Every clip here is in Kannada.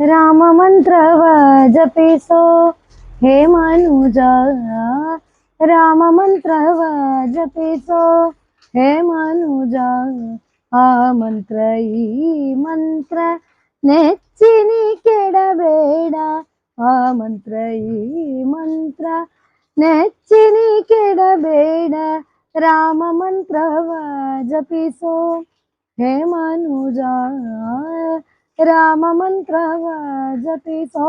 ರಾಮ ಮಂತ್ರವ ಜಪಿಸೋ ಹೇ ಮನುಜ ರಾಮ ಮಂತ್ರವ ಜಪಿಸೋ ಹೇ ಮನುಜ ಆ ಮಂತ್ರ ಈ ಮಂತ್ರ ನೆಚ್ಚಿನಿ ಕೆಡಬೇಡ ಆ ಮಂತ್ರ ಈ ಮಂತ್ರ ನೆಚ್ಚಿನಿ ಕೆಡಬೇಡ ರಾಮ ಮಂತ್ರವ ಜಪಿಸೋ ಹೇ ಮನುಜ ರಾಮ ಮಂತ್ರವ ಜಪಿಸೋ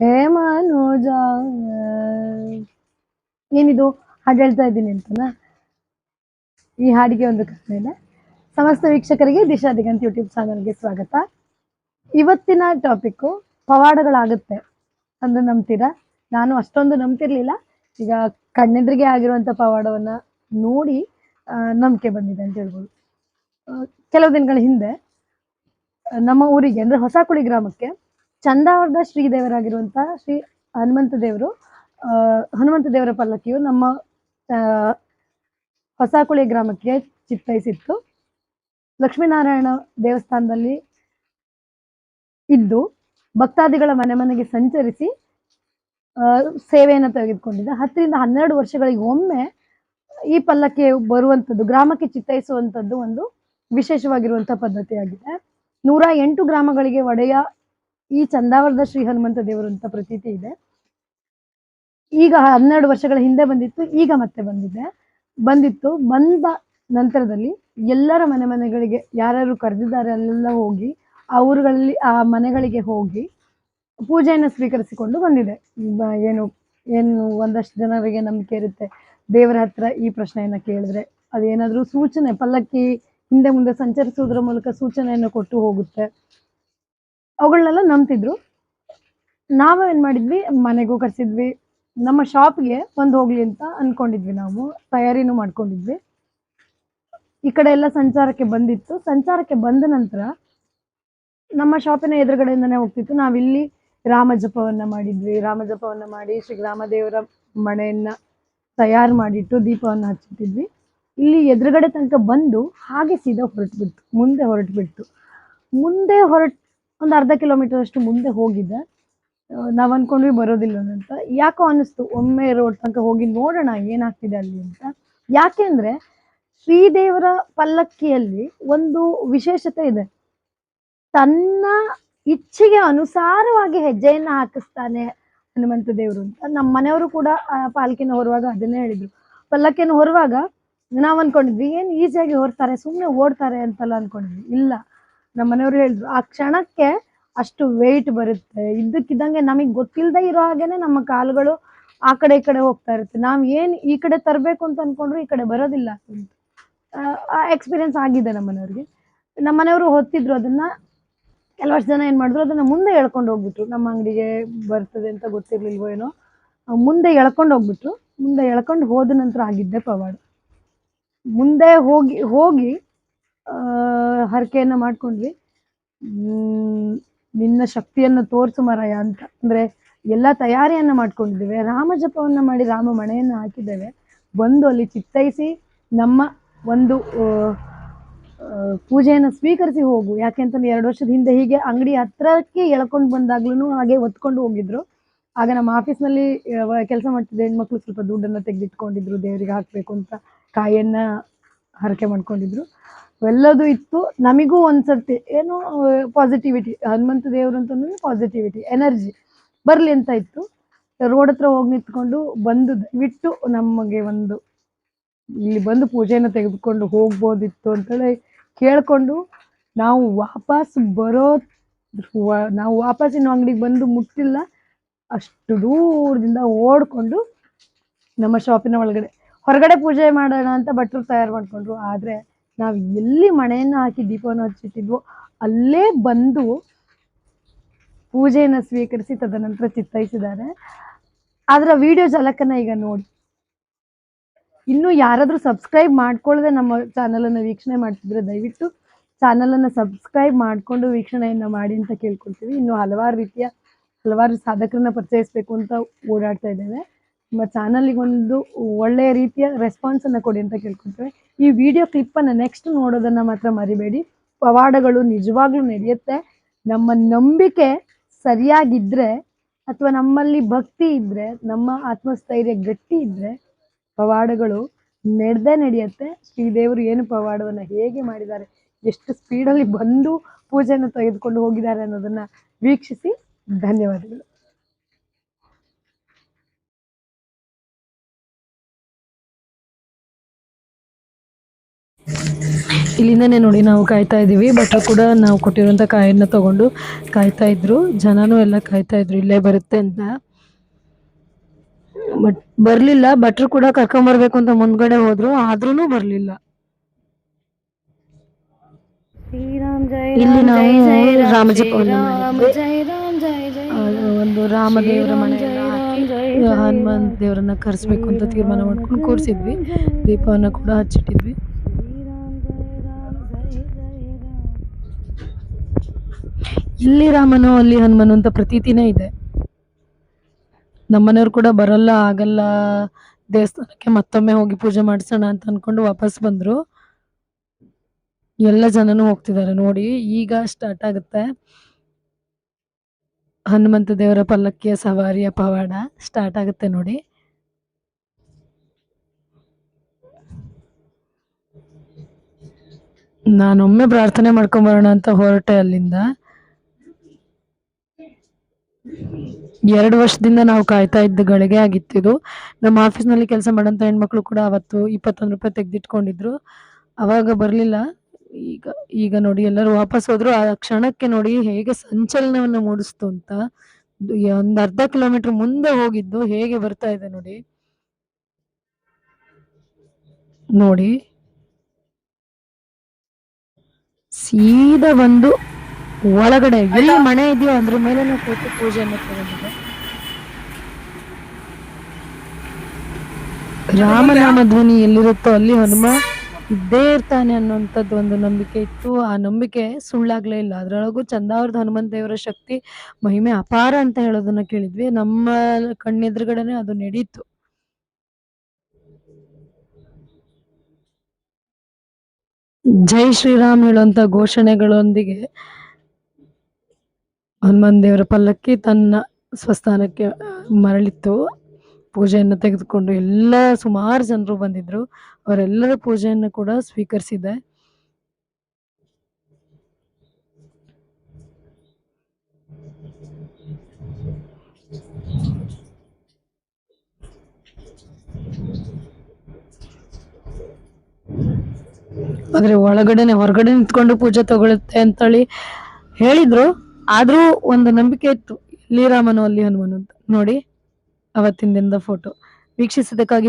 ಹೇ ಮನೋಜ. ಏನಿದು? ಹಾಡು ಹೇಳ್ತಾ ಇದ್ದೀನಿ ಅಂತನಾ? ಈ ಹಾಡಿಗೆ ಒಂದು ಕಥೆ ಇದೆ. ಸಮಸ್ತ ವೀಕ್ಷಕರಿಗೆ ದಿಶಾ ದಿಗಂತ್ ಯೂಟ್ಯೂಬ್ ಚಾನಲ್ಗೆ ಸ್ವಾಗತ. ಇವತ್ತಿನ ಟಾಪಿಕ್ಕು ಪವಾಡಗಳಾಗುತ್ತೆ ಅಂದ್ರೆ ನಂಬ್ತೀರಾ? ನಾನು ಅಷ್ಟೊಂದು ನಂಬ್ತಿರ್ಲಿಲ್ಲ. ಈಗ ಕಣ್ಣೆದ್ರಿಗೆ ಆಗಿರುವಂತ ಪವಾಡವನ್ನ ನೋಡಿ ನಂಬಿಕೆ ಬಂದಿದೆ ಅಂತ ಹೇಳ್ಬೋದು. ಕೆಲವು ದಿನಗಳ ಹಿಂದೆ ನಮ್ಮ ಊರಿಗೆ ಅಂದ್ರೆ ಹೊಸಕುಳಿ ಗ್ರಾಮಕ್ಕೆ ಚಂದಾವರದ ಶ್ರೀದೇವರಾಗಿರುವಂತಹ ಶ್ರೀ ಹನುಮಂತ ದೇವರು. ಹನುಮಂತ ದೇವರ ಪಲ್ಲಕ್ಕಿಯು ನಮ್ಮ ಹೊಸಕುಳಿ ಗ್ರಾಮಕ್ಕೆ ಚಿತ್ತೈಸಿತ್ತು ಲಕ್ಷ್ಮೀನಾರಾಯಣ ದೇವಸ್ಥಾನದಲ್ಲಿ ಇದ್ದು ಭಕ್ತಾದಿಗಳ ಮನೆ ಮನೆಗೆ ಸಂಚರಿಸಿ ಸೇವೆಯನ್ನು ತೆಗೆದುಕೊಂಡಿದ್ದ. ಹತ್ತರಿಂದ ಹನ್ನೆರಡು ವರ್ಷಗಳಿಗೆ ಒಮ್ಮೆ ಈ ಪಲ್ಲಕ್ಕಿ ಬರುವಂಥದ್ದು ಗ್ರಾಮಕ್ಕೆ ಚಿತ್ತೈಸುವಂಥದ್ದು ಒಂದು ವಿಶೇಷವಾಗಿರುವಂಥ ಪದ್ಧತಿಯಾಗಿದೆ. ನೂರ ಎಂಟು ಗ್ರಾಮಗಳಿಗೆ ಒಡೆಯ ಈ ಚಂದಾವರದ ಶ್ರೀ ಹನುಮಂತ ದೇವರು ಅಂತ ಪ್ರತೀತಿ ಇದೆ. ಈಗ ಹನ್ನೆರಡು ವರ್ಷಗಳ ಹಿಂದೆ ಬಂದಿತ್ತು, ಈಗ ಮತ್ತೆ ಬಂದಿದೆ. ಬಂದಿತ್ತು, ಬಂದ ನಂತರದಲ್ಲಿ ಎಲ್ಲರ ಮನೆ ಮನೆಗಳಿಗೆ ಯಾರ್ಯಾರು ಕರೆದಿದ್ದಾರೆ ಅಲ್ಲೆಲ್ಲ ಹೋಗಿ, ಆ ಊರುಗಳಲ್ಲಿ ಆ ಮನೆಗಳಿಗೆ ಹೋಗಿ ಪೂಜೆಯನ್ನು ಸ್ವೀಕರಿಸಿಕೊಂಡು ಬಂದಿದೆ. ಏನು ಏನು ಒಂದಷ್ಟು ಜನರಿಗೆ ನಂಬಿಕೆ ಇರುತ್ತೆ. ದೇವರ ಹತ್ರ ಈ ಪ್ರಶ್ನೆಯನ್ನ ಕೇಳಿದ್ರೆ ಅದೇನಾದ್ರೂ ಸೂಚನೆ, ಪಲ್ಲಕ್ಕಿ ಹಿಂದೆ ಮುಂದೆ ಸಂಚರಿಸುವುದರ ಮೂಲಕ ಸೂಚನೆಯನ್ನು ಕೊಟ್ಟು ಹೋಗುತ್ತೆ. ಅವುಗಳನ್ನೆಲ್ಲ ನಂಬ್ತಿದ್ರು. ನಾವು ಏನ್ ಮಾಡಿದ್ವಿ? ಮನೆಗೂ ಕರ್ಸಿದ್ವಿ. ನಮ್ಮ ಶಾಪ್ಗೆ ಒಂದು ಹೋಗ್ಲಿ ಅಂತ ಅನ್ಕೊಂಡಿದ್ವಿ ನಾವು. ತಯಾರಿನೂ ಮಾಡ್ಕೊಂಡಿದ್ವಿ. ಈ ಕಡೆ ಎಲ್ಲ ಸಂಚಾರಕ್ಕೆ ಬಂದಿತ್ತು. ಸಂಚಾರಕ್ಕೆ ಬಂದ ನಂತರ ನಮ್ಮ ಶಾಪಿನ ಎದುರುಗಡೆಯಿಂದನೇ ಹೋಗ್ತಿತ್ತು. ನಾವಿಲ್ಲಿ ರಾಮ ಜಪವನ್ನ ಮಾಡಿದ್ವಿ. ರಾಮ ಜಪವನ್ನ ಮಾಡಿ ಶ್ರೀ ರಾಮದೇವರ ಮನೆಯನ್ನ ತಯಾರು ಮಾಡಿಟ್ಟು ದೀಪವನ್ನು ಹಚ್ಚಿಟ್ಟಿದ್ವಿ. ಇಲ್ಲಿ ಎದುರುಗಡೆ ತನಕ ಬಂದು ಹಾಗೆ ಸೀದಾ ಹೊರಟು ಬಿಡ್ತು ಮುಂದೆ ಹೊರಟು ಬಿಡ್ತು ಮುಂದೆ ಹೊರಟ್, ಒಂದು ಅರ್ಧ ಕಿಲೋಮೀಟರ್ ಅಷ್ಟು ಮುಂದೆ ಹೋಗಿದೆ ನಾವು ಅನ್ಕೊಂಡ್ವಿ ಬರೋದಿಲ್ಲ ಅಂತ. ಯಾಕೋ ಅನಿಸ್ತು, ಒಮ್ಮೆ ರೋಡ್ ತನಕ ಹೋಗಿ ನೋಡೋಣ ಏನಾಗ್ತಿದೆ ಅಲ್ಲಿ ಅಂತ. ಯಾಕೆಂದ್ರೆ ಶ್ರೀದೇವರ ಪಲ್ಲಕ್ಕಿಯಲ್ಲಿ ಒಂದು ವಿಶೇಷತೆ ಇದೆ. ತನ್ನ ಇಚ್ಛೆಗೆ ಅನುಸಾರವಾಗಿ ಹೆಜ್ಜೆಯನ್ನ ಹಾಕಿಸ್ತಾನೆ ಹನುಮಂತ ದೇವರು ಅಂತ. ನಮ್ಮ ಮನೆಯವರು ಕೂಡ ಪಾಲ್ಕಿನ ಹೊರುವಾಗ ಅದನ್ನೇ ಹೇಳಿದ್ರು. ಪಲ್ಲಕ್ಕಿಯನ್ನು ಹೊರುವಾಗ ನಾವ್ ಅನ್ಕೊಂಡಿದ್ವಿ, ಏನ್ ಈಸಿಯಾಗಿ ಹೊರ್ತಾರೆ ಸುಮ್ಮನೆ ಓಡ್ತಾರೆ ಅಂತೆಲ್ಲ ಅನ್ಕೊಂಡಿದ್ವಿ. ಇಲ್ಲ ನಮ್ಮ ಮನೆಯವ್ರು ಹೇಳಿದ್ರು, ಆ ಕ್ಷಣಕ್ಕೆ ಅಷ್ಟು ವೆಯ್ಟ್ ಬರುತ್ತೆ. ಇದ್ದಕ್ಕಿದ್ದಂಗೆ ನಮಗೆ ಗೊತ್ತಿಲ್ಲದೆ ಇರೋ ಹಾಗೇನೆ ನಮ್ಮ ಕಾಲುಗಳು ಆ ಕಡೆ ಈ ಕಡೆ ಹೋಗ್ತಾ ಇರುತ್ತೆ. ನಾವ್ ಏನ್ ಈ ಕಡೆ ತರಬೇಕು ಅಂತ ಅನ್ಕೊಂಡ್ರು ಈ ಕಡೆ ಬರೋದಿಲ್ಲ ಆ ಎಕ್ಸ್ಪೀರಿಯನ್ಸ್ ಆಗಿದೆ ನಮ್ಮ ಮನೆಯವ್ರಿಗೆ. ನಮ್ಮ ಮನೆಯವರು ಹೊತ್ತಿದ್ರು ಅದನ್ನ ಕೆಲವಷ್ಟು ಜನ ಏನ್ ಮಾಡಿದ್ರು, ಅದನ್ನ ಮುಂದೆ ಎಳ್ಕೊಂಡು ಹೋಗ್ಬಿಟ್ರು. ನಮ್ಮ ಅಂಗಡಿಗೆ ಬರ್ತದೆ ಅಂತ ಗೊತ್ತಿರ್ಲಿಲ್ವೋ ಏನೋ ಮುಂದೆ ಎಳ್ಕೊಂಡು ಹೋಗ್ಬಿಟ್ರು. ಮುಂದೆ ಎಳ್ಕೊಂಡು ಹೋದ ನಂತರ ಆಗಿದ್ದೆ ಪವಾಡ. ಮುಂದೆ ಹೋಗಿ ಹೋಗಿ ಹರಕೆಯನ್ನ ಮಾಡ್ಕೊಂಡ್ವಿ. ನಿನ್ನ ಶಕ್ತಿಯನ್ನ ತೋರ್ಸು ಮರಯ ಅಂತ. ಅಂದ್ರೆ ಎಲ್ಲ ತಯಾರಿಯನ್ನ ಮಾಡ್ಕೊಂಡಿದ್ದೇವೆ. ರಾಮ ಜಪವನ್ನ ಮಾಡಿ ರಾಮ ಮಣೆಯನ್ನ ಹಾಕಿದ್ದೇವೆ. ಬಂದು ಅಲ್ಲಿ ಚಿತ್ತೈಸಿ ನಮ್ಮ ಒಂದು ಪೂಜೆಯನ್ನ ಸ್ವೀಕರಿಸಿ ಹೋಗು. ಯಾಕೆಂತಂದ್ರೆ ಎರಡು ವರ್ಷದ ಹಿಂದೆ ಹೀಗೆ ಅಂಗಡಿ ಹತ್ರಕ್ಕೆ ಎಳ್ಕೊಂಡು ಬಂದಾಗ್ಲೂ ಹಾಗೆ ಒತ್ಕೊಂಡು ಹೋಗಿದ್ರು. ಆಗ ನಮ್ಮ ಆಫೀಸ್ನಲ್ಲಿ ಕೆಲಸ ಮಾಡ್ತಿದ್ದ ಹೆಣ್ಮಕ್ಳು ಸ್ವಲ್ಪ ದುಡ್ಡನ್ನ ತೆಗೆದಿಟ್ಕೊಂಡಿದ್ರು. ದೇವರಿಗೆ ಹಾಕ್ಬೇಕು ಅಂತ. ಕಾಯಿಯನ್ನ ಹರಕೆ ಮಾಡ್ಕೊಂಡಿದ್ರು. ಎಲ್ಲದೂ ಇತ್ತು. ನಮಿಗೂ ಒಂದ್ಸರ್ತಿ ಏನೋ ಪಾಸಿಟಿವಿಟಿ ಹನುಮಂತ ದೇವರು ಅಂತಂದ್ರೆ ಪಾಸಿಟಿವಿಟಿ ಎನರ್ಜಿ ಬರ್ಲಿ ಅಂತ ಇತ್ತು. ರೋಡ್ ಹತ್ರ ಹೋಗಿ ನಿಂತ್ಕೊಂಡು ಬಂದು ಬಿಟ್ಟು ನಮಗೆ ಒಂದು ಇಲ್ಲಿ ಬಂದು ಪೂಜೆನ ತೆಗೆದುಕೊಂಡು ಹೋಗ್ಬೋದಿತ್ತು ಅಂತೇಳಿ ಕೇಳ್ಕೊಂಡು ನಾವು ವಾಪಸ್ ಬರೋ ನಾವು ವಾಪಸ್ ಇನ್ನು ಅಂಗಡಿಗೆ ಬಂದು ಮುಟ್ಟಿಲ್ಲ. ಅಷ್ಟು ದೂರದಿಂದ ಓಡ್ಕೊಂಡು ನಮ್ಮ ಶಾಪಿನ ಒಳಗಡೆ ಹೊರಗಡೆ ಪೂಜೆ ಮಾಡೋಣ ಅಂತ ಭಟ್ರು ತಯಾರು ಮಾಡ್ಕೊಂಡ್ರು. ಆದ್ರೆ ನಾವು ಎಲ್ಲಿ ಮಣೆಯನ್ನು ಹಾಕಿ ದೀಪವನ್ನು ಹಚ್ಚಿಟ್ಟಿದ್ವೋ ಅಲ್ಲೇ ಬಂದು ಪೂಜೆಯನ್ನು ಸ್ವೀಕರಿಸಿ ತದನಂತರ ಚಿತ್ತೈಸಿದ್ದಾರೆ. ಅದರ ವಿಡಿಯೋ ಝಲಕನ್ನ ಈಗ ನೋಡಿ. ಇನ್ನು ಯಾರಾದ್ರೂ ಸಬ್ಸ್ಕ್ರೈಬ್ ಮಾಡ್ಕೊಳ್ಳದೆ ನಮ್ಮ ಚಾನಲನ್ನು ವೀಕ್ಷಣೆ ಮಾಡ್ತಿದ್ರೆ ದಯವಿಟ್ಟು ಚಾನಲನ್ನು ಸಬ್ಸ್ಕ್ರೈಬ್ ಮಾಡ್ಕೊಂಡು ವೀಕ್ಷಣೆಯನ್ನ ಮಾಡಿ ಅಂತ ಕೇಳ್ಕೊಳ್ತೀವಿ. ಇನ್ನು ಹಲವಾರು ರೀತಿಯ ಹಲವಾರು ಸಾಧಕರನ್ನ ಪರಿಚಯಿಸಬೇಕು ಅಂತ ಓಡಾಡ್ತಾ ಇದ್ದೇವೆ. ನಿಮ್ಮ ಚಾನಲ್ಗೆ ಒಂದು ಒಳ್ಳೆಯ ರೀತಿಯ ರೆಸ್ಪಾನ್ಸನ್ನು ಕೊಡಿ ಅಂತ ಕೇಳ್ಕೊಳ್ತೇವೆ. ಈ ವಿಡಿಯೋ ಕ್ಲಿಪ್ಪನ್ನು ನೆಕ್ಸ್ಟ್ ನೋಡೋದನ್ನ ಮಾತ್ರ ಮರಿಬೇಡಿ. ಪವಾಡಗಳು ನಿಜವಾಗ್ಲೂ ನಡೆಯುತ್ತೆ. ನಮ್ಮ ನಂಬಿಕೆ ಸರಿಯಾಗಿದ್ರೆ ಅಥವಾ ನಮ್ಮಲ್ಲಿ ಭಕ್ತಿ ಇದ್ರೆ, ನಮ್ಮ ಆತ್ಮಸ್ಥೈರ್ಯ ಗಟ್ಟಿ ಇದ್ರೆ ಪವಾಡಗಳು ನಡೆದೇ ನಡೆಯುತ್ತೆ. ಶ್ರೀದೇವರು ಏನು ಪವಾಡವನ್ನ ಹೇಗೆ ಮಾಡಿದ್ದಾರೆ, ಎಷ್ಟು ಸ್ಪೀಡಲ್ಲಿ ಬಂದು ಪೂಜೆಯನ್ನು ತೆಗೆದುಕೊಂಡು ಹೋಗಿದ್ದಾರೆ ಅನ್ನೋದನ್ನ ವೀಕ್ಷಿಸಿ. ಧನ್ಯವಾದಗಳು. ಇಲ್ಲಿಂದನೇ ನೋಡಿ ನಾವು ಕಾಯ್ತಾ ಇದ್ದೀವಿ. ಬಟ್ ಕೂಡ ನಾವು ಕೊಟ್ಟಿರುವಂಥ ಕಾಯನ್ನ ತಗೊಂಡು ಕಾಯ್ತಾ ಇದ್ರು. ಜನನೂ ಎಲ್ಲ ಕಾಯ್ತಾ ಇದ್ರು. ಇಲ್ಲೇ ಬರುತ್ತೆ ಅಂತ. ಬಟ್ ಬರ್ಲಿಲ್ಲ. ಭಟ್ರು ಕೂಡ ಕರ್ಕೊಂಬರ್ಬೇಕು ಅಂತ ಮುಂದ್ಗಡೆ ಹೋದ್ರು. ಆದ್ರೂನು ಬರಲಿಲ್ಲ. ಇಲ್ಲಿ ನಾವು ರಾಮಜಿ ಒಂದು ರಾಮದೇವರ ದೇವರ ಮನೆ ಹನುಮಂತ ದೇವರನ್ನ ಕರೆಸ್ಬೇಕು ಅಂತ ತೀರ್ಮಾನ ಮಾಡ್ಕೊಂಡು ಕೂರಿಸಿದ್ವಿ. ದೀಪವನ್ನ ಕೂಡ ಹಚ್ಚಿಟ್ಟಿದ್ವಿ. ಇಲ್ಲಿ ರಾಮನು, ಅಲ್ಲಿ ಹನುಮನು ಅಂತ ಪ್ರತೀತಿನೇ ಇದೆ. ನಮ್ಮನೆಯವ್ರು ಕೂಡ ಬರಲ್ಲ, ಆಗಲ್ಲ, ದೇವಸ್ಥಾನಕ್ಕೆ ಮತ್ತೊಮ್ಮೆ ಹೋಗಿ ಪೂಜೆ ಮಾಡಿಸೋಣ ಅಂತ ಅನ್ಕೊಂಡು ವಾಪಸ್ ಬಂದ್ರು. ಎಲ್ಲ ಜನನು ಹೋಗ್ತಿದ್ದಾರೆ ನೋಡಿ, ಈಗ ಸ್ಟಾರ್ಟ್ ಆಗುತ್ತೆ. ಹನುಮಂತ ದೇವರ ಪಲ್ಲಕ್ಕಿಯ ಸವಾರಿಯ ಪವಾಡ ಸ್ಟಾರ್ಟ್ ಆಗುತ್ತೆ ನೋಡಿ. ನಾನೊಮ್ಮೆ ಪ್ರಾರ್ಥನೆ ಮಾಡ್ಕೊಂಬರೋಣ ಅಂತ ಹೊರಟೆ ಅಲ್ಲಿಂದ. ಎರಡು ವರ್ಷದಿಂದ ನಾವು ಕಾಯ್ತಾ ಇದ್ದ ಗಳಿಗೆ ಆಗಿತ್ತು ಇದು. ನಮ್ಮ ಆಫೀಸ್ನಲ್ಲಿ ಕೆಲಸ ಮಾಡೋಂಥ ಹೆಣ್ಮಕ್ಳು ಕೂಡ ಅವತ್ತು ಇಪ್ಪತ್ತೊಂದು ರೂಪಾಯಿ ತೆಗೆದಿಟ್ಕೊಂಡಿದ್ರು. ಅವಾಗ ಬರಲಿಲ್ಲ. ಈಗ ಈಗ ನೋಡಿ ಎಲ್ಲರೂ ವಾಪಸ್ ಹೋದ್ರು. ಆ ಕ್ಷಣಕ್ಕೆ ನೋಡಿ ಹೇಗೆ ಸಂಚಲನವನ್ನು ಮೂಡಿಸ್ತು ಅಂತ. ಒಂದು ಅರ್ಧ ಕಿಲೋಮೀಟರ್ ಮುಂದೆ ಹೋಗಿದ್ದು ಹೇಗೆ ಬರ್ತಾ ಇದೆ ನೋಡಿ. ನೋಡಿ. ಸೀದಾ ಬಂದು ಒಳಗಡೆ ಎಲ್ಲಿ ಮನೆ ಇದೆಯೋ ಅದ್ರ ಮೇಲೆ ಕೂತು ಪೂಜೆಯನ್ನು ತಗೊಂಡಿದೆ ರಾಮನಾಮ ಧ್ವನಿ ಎಲ್ಲಿರುತ್ತೋ ಅಲ್ಲಿ ಹನುಮ ಇದ್ದೇ ಇರ್ತಾನೆ ಅನ್ನೋಂಥದ್ದು ಒಂದು ನಂಬಿಕೆ ಇತ್ತು. ಆ ನಂಬಿಕೆ ಸುಳ್ಳಾಗ್ಲೇ ಇಲ್ಲ. ಅದರೊಳಗೂ ಚಂದಾವರದ ಹನುಮಂತ ದೇವರ ಶಕ್ತಿ ಮಹಿಮೆ ಅಪಾರ ಅಂತ ಹೇಳೋದನ್ನ ಕೇಳಿದ್ವಿ. ನಮ್ಮ ಕಣ್ಣೆದುರುಗಡೆನೆ ಅದು ನಡೀತು. ಜೈ ಶ್ರೀರಾಮ್ ಹೇಳುವಂತ ಘೋಷಣೆಗಳೊಂದಿಗೆ ಹನುಮಾನ್ ದೇವರ ಪಲ್ಲಕ್ಕಿ ತನ್ನ ಸ್ವಸ್ಥಾನಕ್ಕೆ ಮರಳಿತ್ತು. ಪೂಜೆಯನ್ನು ತೆಗೆದುಕೊಂಡು ಎಲ್ಲ ಸುಮಾರು ಜನರು ಬಂದಿದ್ರು. ಅವರೆಲ್ಲರ ಪೂಜೆಯನ್ನು ಕೂಡ ಸ್ವೀಕರಿಸಿದೆ. ಆದ್ರೆ ಒಳಗಡೆನೆ ಹೊರಗಡೆ ನಿಂತ್ಕೊಂಡು ಪೂಜೆ ತಗೊಳುತ್ತೆ ಅಂತೇಳಿ ಹೇಳಿದ್ರು. ಆದ್ರೂ ಒಂದು ನಂಬಿಕೆ ಇತ್ತು ಇಲ್ಲಿ ರಾಮನು ಅಲ್ಲಿ ಹನುಮನು ನೋಡಿ ಅವತ್ತಿನ ದಿನದ ಫೋಟೋ ವೀಕ್ಷಿಸಿದ್ದಕ್ಕಾಗಿ